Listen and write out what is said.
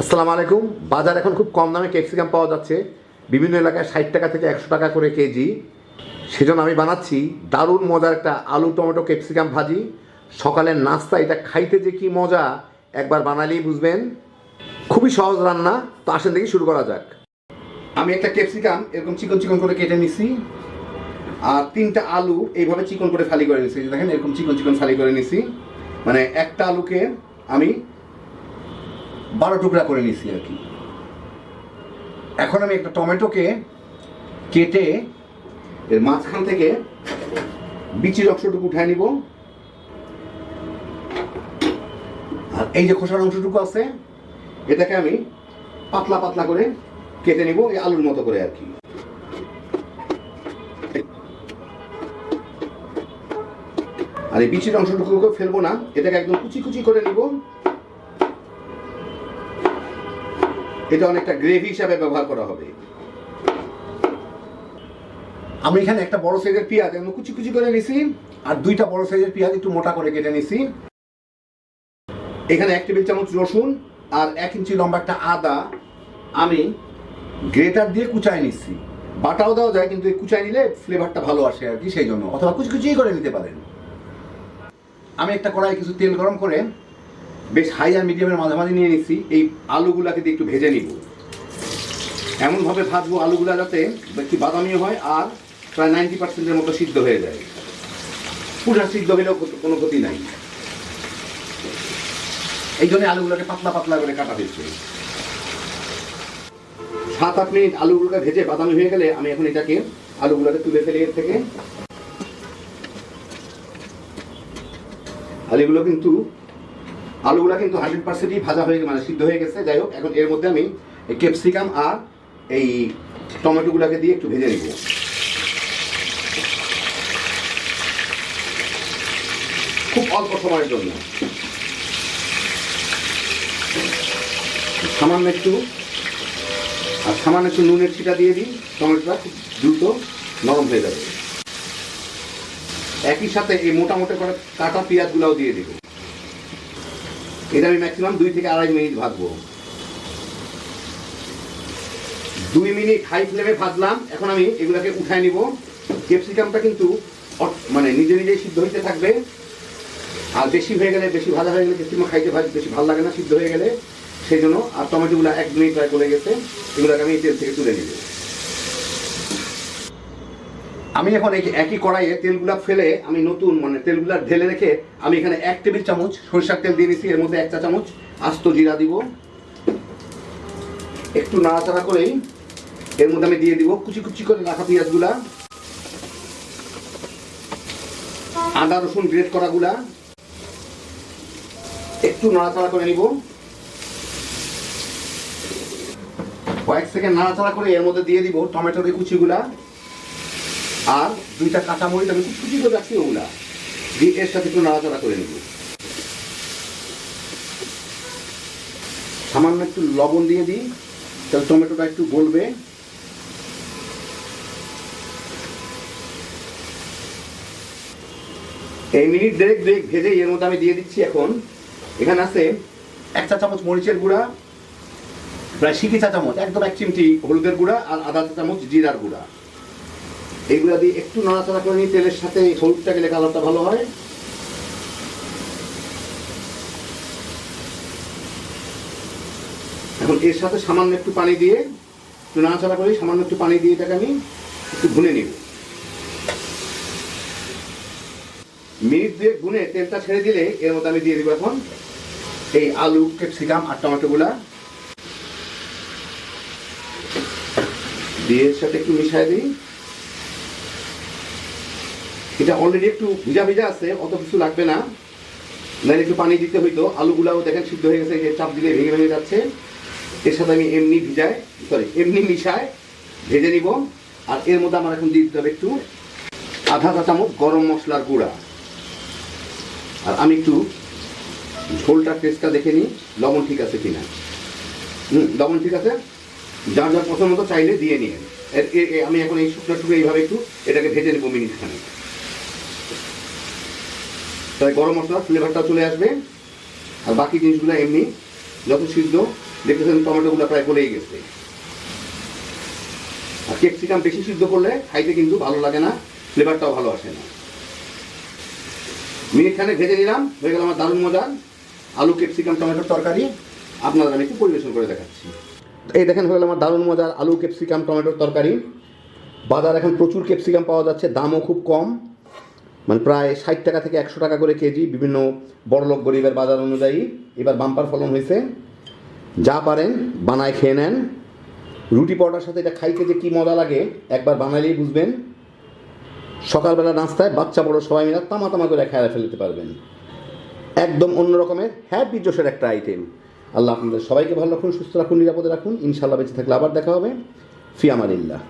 আসসালামু আলাইকুম। বাজার এখন খুব কম দামে ক্যাপসিকাম পাওয়া যাচ্ছে। বিভিন্ন এলাকায় ষাট টাকা থেকে একশো টাকা করে কেজি। সেজন্য আমি বানাচ্ছি দারুণ মজার একটা আলু টমেটো ক্যাপসিকাম ভাজি। সকালের নাস্তা, এটা খাইতে যে কি মজা, একবার বানালেই বুঝবেন। খুবই সহজ রান্না, তো আসেন দেখি শুরু করা যাক। আমি একটা ক্যাপসিকাম এরকম চিকন চিকন করে কেটে নিছি, আর তিনটা আলু এইভাবে চিকন করে ফালি করে নিছি। দেখেন এরকম চিকন চিকন ফালি করে নিছি। মানে একটা আলুকে আমি বারো টুকরা করে নিছি আর কি। এখন আমি একটা টমেটোকে কেটে এর মাঝখান থেকে বিচির অংশটুকু উঠায় নিব। আর এই যে খোসার অংশটুকু আছে, এটাকে আমি পাতলা পাতলা করে কেটে নিব এই আলুর মতো করে আর কি। আর এই বিচির অংশটুকু ফেলব না, এটাকে একদম কুচি কুচি করে নিব। এটা অনেকটা গ্রেভি হিসাবে ব্যবহার করা হবে। আমি এখানে একটা বড় সাইজের পেঁয়াজ একদম কুচি কুচি করে নিছি, আর দুইটা বড় সাইজের পেঁয়াজ একটু মোটা করে কেটে নিছি। এখানে এক টেবিল চামচ রসুন আর এক ইঞ্চি লম্বা একটা আদা আমি গ্রেটার দিয়ে কুচায় নিচ্ছি বাটাও দেওয়া যায়, কিন্তু এই কুচায় নিলে ফ্লেভারটা ভালো আসে আর কি, সেই জন্য। অথবা কুচি কুচি করে নিতে পারেন। আমি একটা কড়াই কিছু তেল গরম করে বেশ হাই আর মিডিয়ামের মাঝামাঝি নিয়ে নিচ্ছি। এই আলুগুলাকে দিয়ে একটু ভেজে নিব। এমনভাবে ভাজবো আলুগুলা যাতে একটু বাদামি হয় আর প্রায় নাইনটি পার্সেন্টের মতো সিদ্ধ হয়ে যায়। পুরো সিদ্ধ হলেও কোনো- কোনো ক্ষতি নাই। এই জন্য আলুগুলোকে পাতলা পাতলা করে কাটা হয়েছে। সাত আট মিনিট আলুগুলোকে ভেজে বাদামি হয়ে গেলে আমি এখন এটাকে আলুগুলোকে তুলে ফেলি এর থেকে। আলুগুলো কিন্তু আলুগুলো কিন্তু হান্ড্রেড পার্সেন্টই ভাজা হয়ে মানে সিদ্ধ হয়ে গেছে। যাই হোক, এখন এর মধ্যে আমি এই ক্যাপসিকাম আর এই টমেটোগুলোকে দিয়ে একটু ভেজে নিব। খুব অল্প সময়ের জন্য। সামান্য একটু আর সামান্য একটু নুনের ছিটা দিয়ে দিই। টমেটোটা খুব দ্রুত নরম হয়ে যাবে। একই সাথে এই মোটা করে কাটা পেঁয়াজগুলোও দিয়ে দিব। এটা আমি ম্যাক্সিমাম দুই থেকে আড়াই মিনিট ভাজবো। দুই মিনিট হাই ফ্লেমে ভাজলাম। এখন আমি এগুলাকে উঠায় নিব। ক্যাপসিকামটা কিন্তু মানে নিজে নিজেই সিদ্ধ হইতে থাকবে। আর বেশি হয়ে গেলে, বেশি ভাজা হয়ে গেলে ক্যাপসিকাম খাইতে ভাজ বেশি ভালো লাগে না সিদ্ধ হয়ে গেলে। সেই জন্য আর টমেটোগুলো এক মিনিট প্রায় গলে গেছে। এগুলোকে আমি তেল থেকে তুলে নিব। আমি এখন এই একই কড়াইয়ে তেলগুলা ফেলে আমি নতুন মানে তেলগুলা ঢেলে রেখে আমি এখানে এক টেবিল চামচ সরিষার তেল দিয়ে নিচ্ছি এর মধ্যে এক চা চামচ আস্ত জিরা দিব। একটু নাড়াচাড়া করেই এর মধ্যে আমি দিয়ে দিব কুচি কুচি করে রাখা পেঁয়াজগুলা, আদা, রসুন গ্রেট করাগুলা। একটু নাড়াচাড়া করে নিব। কয়েক সেকেন্ড নাড়াচাড়া করে এর মধ্যে দিয়ে দিব টমেটোর কুচিগুলা। আর দুইটা কাঁচামরিচ আমি খুব কুচি করে রাখছি ওগুলা। দিয়ে এর সাথে একটু নাড়াচাড়া করে নিব। সামান্য একটু লবণ দিয়ে দিই, তাহলে টমেটোটা একটু গলবে। এই মিনিট দেড়েক দেড়েক ভেজে এর মধ্যে আমি দিয়ে দিচ্ছি এখন। এখানে আছে এক চা চামচ মরিচের গুঁড়া, প্রায় সিকি চা চামচ, একদম এক চিমটি হলুদের গুঁড়া আর আধা চা চামচ জিরার গুঁড়া। এইগুলা দিয়ে একটু নাড়াচাড়া করে নিই তেলের সাথে হলুদটা গেলে কালারটা ভালো হয়। এখন এর সাথে সামান্য একটু পানি দিয়ে, একটু নাড়াচাড়া করি সামান্য একটু পানি দিয়ে এটাকে আমি একটু ভুনে নিব। মিনিট দিয়ে গুনে তেলটা ছেড়ে দিলে এর মধ্যে আমি দিয়ে দিব এখন এই আলু, ক্যাপসিকাম আর টমেটোগুলা। দিয়ে সাথে একটু মিশাই দিই। এটা অলরেডি একটু ভিজা ভিজা আছে, অত কিছু লাগবে না। নাহলে একটু পানি দিতে হইতো। আলুগুলাও দেখেন সিদ্ধ হয়ে গেছে চাপ দিলে ভেঙে ভেঙে যাচ্ছে। এর সাথে আমি এমনি ভিজায় সরি এমনি মিশায় ভেজে নিব। আর এর মধ্যে আমার এখন দিয়ে দিতে হবে একটু আধা চা চামচ গরম মশলার গুঁড়া। আর আমি একটু ঝোলটার টেস্টটা দেখে নিই, লবণ ঠিক আছে কিনা। হুম, লবণ ঠিক আছে? যার যার পছন্দ মতো চাইলে দিয়ে নিয়ে আমি এখন এই শুকনো শুকনো এইভাবে একটু এটাকে ভেজে নেব মিনিট খানে তাই গরম মশলার ফ্লেভারটা চলে আসবে। আর বাকি জিনিসগুলো এমনি যত সিদ্ধ দেখতেছেন টমেটোগুলো প্রায় গলেই গেছে। আর ক্যাপসিকাম বেশি সিদ্ধ করলে খাইতে কিন্তু ভালো লাগে না ফ্লেভারটাও ভালো আসে না। মিনিট খানে ভেজে নিলাম, হয়ে গেল আমার দারুণ মজার আলু ক্যাপসিকাম টমেটোর তরকারি, আপনাদের আমি একটু পরিবেশন করে দেখাচ্ছি। এই দেখেন, হয়ে গেল আমার দারুণ মজার আলু ক্যাপসিকাম টমেটোর তরকারি। বাজার এখন প্রচুর ক্যাপসিকাম পাওয়া যাচ্ছে, দামও খুব কম। মানে প্রায় ষাট টাকা থেকে একশো টাকা করে কেজি বিভিন্ন বড়লোক গরিবের বাজার অনুযায়ী এবার বাম্পার ফলন হয়েছে। যা পারেন, বানায় খেয়ে নেন। রুটি পরোটার সাথে এটা খাইতে যে কী মজা লাগে, একবার বানালেই বুঝবেন। সকালবেলা নাস্তায় বাচ্চা বড় সবাই মিলে তামা তামা করে খেয়ে ফেলতে পারবেন। একদম অন্য রকমের হ্যাপি জোশের একটা আইটেম আল্লাহ আপনাদের সবাইকে ভালো রাখুন, সুস্থ রাখুন, নিরাপদে রাখুন। ইনশাল্লাহ বেঁচে থাকলে আবার দেখা হবে। ফি আমারিল্লাহ